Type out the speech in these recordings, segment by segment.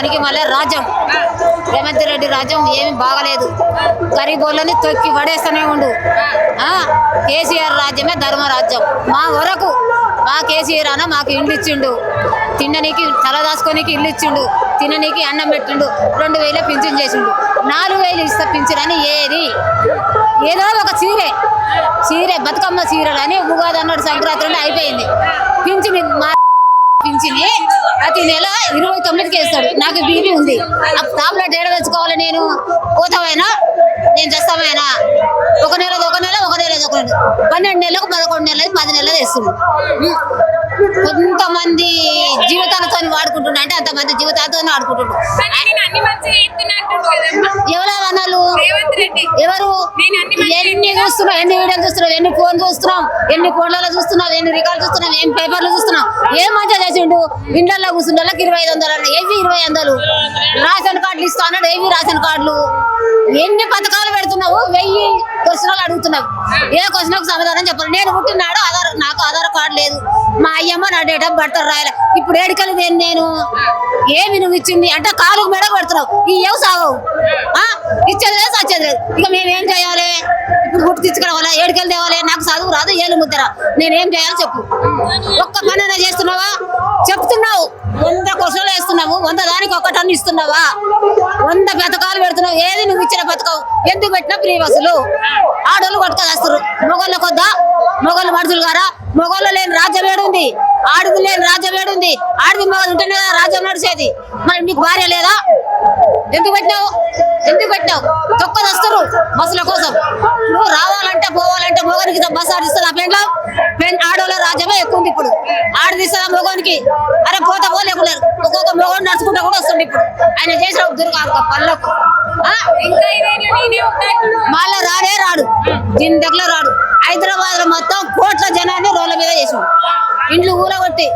పనికి మళ్ళీ రాజ్యం. రేవంత్ రెడ్డి రాజ్యం ఏమి బాగలేదు. గరీబోళ్ళని తొక్కి పడేస్తూనే ఉండు. ఆ, కేసీఆర్ రాజ్యమే ధర్మరాజ్యం. మా వరకు మా కేసీఆర్ అన్న మాకు ఇండ్లు ఇచ్చిండు. తిననీకి తలదాచుకోనికి ఇల్లు ఇచ్చిండు. తిననీకి అన్నం పెట్టిండు. రెండు వేల పింఛన్ చేసిండు. నాలుగు వేలు ఇస్తా పింఛన్ అని ఏది? ఏదో ఒక చీరే. చీరే బతుకమ్మ చీరలు అని ఉగాది అన్నాడు సంక్రాంతి అయిపోయింది. పింఛన్ మా పింఛని. ప్రతి నెల ఇరవై తొమ్మిదికి వేస్తాడు. నాకు బీపీ ఉంది. ఆ టాబ్లెట్ ఏడ తెచ్చుకోవాలి నేను? పోతామైనా నేను చేస్తామైనా ఒక నెల ఒక నెల ఒక నెల ఒక నెల. పన్నెండు నెలలకు పదకొండు నెలలు పది నెలలు వేస్తున్నాడు కొంతమంది జీవితాలతో వాడుకుంటున్నా. అంటే అంతమంది జీవితాలతో వాడుకుంటున్నాడు ఎవరు రెడ్డి. ఎవరు? ఎన్ని చూస్తున్నావు? ఎన్ని వీడియోలు చూస్తున్నావు? ఎన్ని ఫోన్ చూస్తున్నావు? ఎన్ని ఫోన్లలో చూస్తున్నావు? ఎన్ని రికార్డు చూస్తున్నావు? ఏం పేపర్లు చూస్తున్నావు? ఏం మంచిగా చేసిండు? ఇండ్లలో కూర్చుండోళ్ళకి ఇరవై ఐదు వందలు అన్నాడు. ఏవి ఇరవై వందలు? రేషన్ కార్డులు ఇస్తా అన్నాడు. ఏవి రేషన్ కార్డులు? ఎన్ని పథకాలు పెడుతున్నావు? వెయ్యి క్వశ్చన్లు అడుగుతున్నావు. ఏ క్వశ్చన్కు సమాధానం చెప్పాలి? నేను పుట్టినాడు ఆధార్ నాకు ఆధార్ మా అయ్యమ్మ నా డేట్ ఆఫ్ బర్త్ ఇప్పుడు ఏడికలు నేను? ఏమి నువ్వు ఇచ్చింది? అంటే కాలుకు మెడ పడుతున్నావు ఈ ఏవు సాగవు ఆ? ఇచ్చేది లేదు సచ్చేది లేదు. ఇక మేమేం చేయాలి? ఇప్పుడు గుర్తు తీసుకురావాలా ఏడికెళ్ళి తేవాలి. నాకు చదువు రాదు ఏలు ముద్దరా నేనేం చేయాలి చెప్పు. ఒక్క పని అయినా చేస్తున్నావా చెప్తున్నావు వంద క్వశ్చన్లు వేస్తున్నావు వంద ఇస్తున్నావా? వంద పథకాలు పెడుతున్నావు. ఏది నువ్వు ఇచ్చిన పథకం? ఎందుకు పెట్టినా ఫ్రీ బస్సులు? ఆడోళ్ళు కొట్టుకొస్తారు మొగోళ్ళ కొద్దా? మొగోళ్ళు మనుషులు గారా మొగోళ్ళు లేని రాజ్యం ఏడుంది. ఆడది లేని రాజ్యం ఏడుంది. ఆడది మొగలు ఉంటేనే రాజ్యం నడిచేది. మరి నీకు భార్య లేదా? ఎందుకు పెట్టినావు? ఎందుకు పెట్టినావు? తొక్కదస్తారు బస్సుల కోసం. నువ్వు రావాలంటే పోవాలంటే మొగనికి బస్సు ఆడిస్తుందా పెండ్లో రాజ్యమే ఎక్కువ ఉంది ఇప్పుడు. ఆడదిస్తుందా మొగోనికి? అరే పోతా పోలేకులేరు ఒక్కొక్క మొగోడు నడుచుకుంటా కూడా వస్తుంది ఇప్పుడు. ఆయన చేసిన దుర్గా అంటుండు. మళ్ళా రాడే రాడు. దీని దగ్గర రాడు. హైదరాబాద్లో మొత్తం కోట్ల జనాన్ని రోడ్ల మీద చేసాం ఇండ్లు ఊరగొట్టి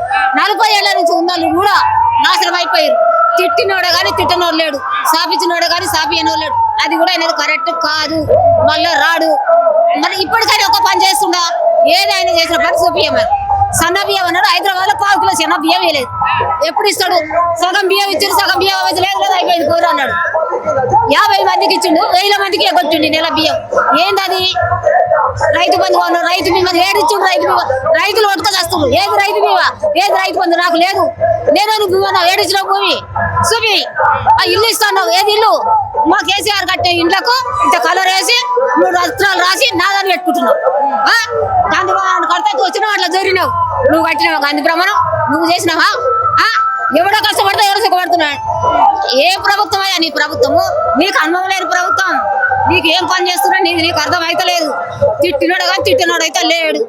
నలభై ఏళ్ళ నుంచి ఉన్నోళ్ళు కూడా నాశనం అయిపోయారు. తిట్టినోడే కానీ తిట్టనోడు లేడు. సాపించినోడే కానీ సాపియనోడు లేడు. అది కూడా అనేది కరెక్ట్ కాదు. మళ్ళా రాడు మరి ఇప్పటికైనా ఒక పని చేస్తుండా ఏదైనా సన్న బియ్యం అన్నాడు. హైదరాబాద్లో పావు కిలో చిన్న బియ్యం వేయలేదు. ఎప్పుడు ఇస్తాడు? సగం బియ్యం ఇచ్చాడు సగం బియ్యం అవ్వదు. లేదు లేదు అయిపోయింది. కూర అన్నాడు. యాభై మందికి ఇచ్చిండు వేల మందికి ఎగొచ్చిండు నెల బియ్యం. ఏందది? రైతు బంధు కొను రైతు బీమా ఏడు ఇచ్చిండు రైతు బీమా. రైతులు పట్టుకొచ్చేస్తున్నారు ఏది రైతు బీమా? ఏది రైతు బంధు? నాకు లేదు. నేను నీకు బీమా భూమి. సుమి ఆ ఇల్లు ఇస్తాను ఏది ఇల్లు? మా కేసీఆర్ కట్టే ఇండ్లకు ఇంత కలర్ వేసి మూడు వస్త్రాలు రాసి నాదాన్ని పెట్టుకుంటున్నావు. ఆ? గాంధీ భవనాన్ని కడతా వచ్చినావు అట్లా జరిగినావు నువ్వు కట్టినావు గాంధీ భ్రమణం? నువ్వు చేసినావా? ఆ? ఎవడో కష్టపడతా ఎవడో సుఖపడుతున్నాడు? ఏ ప్రభుత్వం అయ్యా నీ ప్రభుత్వము? నీకు అనుభవం నీకు ఏం పని చేస్తున్నా? నీకు నీకు అర్థం అయితే లేదు తిట్టినోడు కానీ తిట్టినోడు అయితే లేడు.